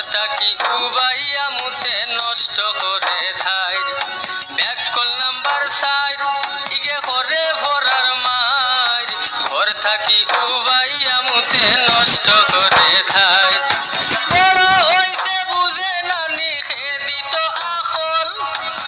ঘরটাকে উবাইয়া মুতে নষ্ট করে থাই ব্যাক করলাম বার ইগে ঘরে ভরার মার ঘর থাকি উবাইয়া মুতে নষ্ট করে থাই বড় হইছে বুঝে নানি খেয়ে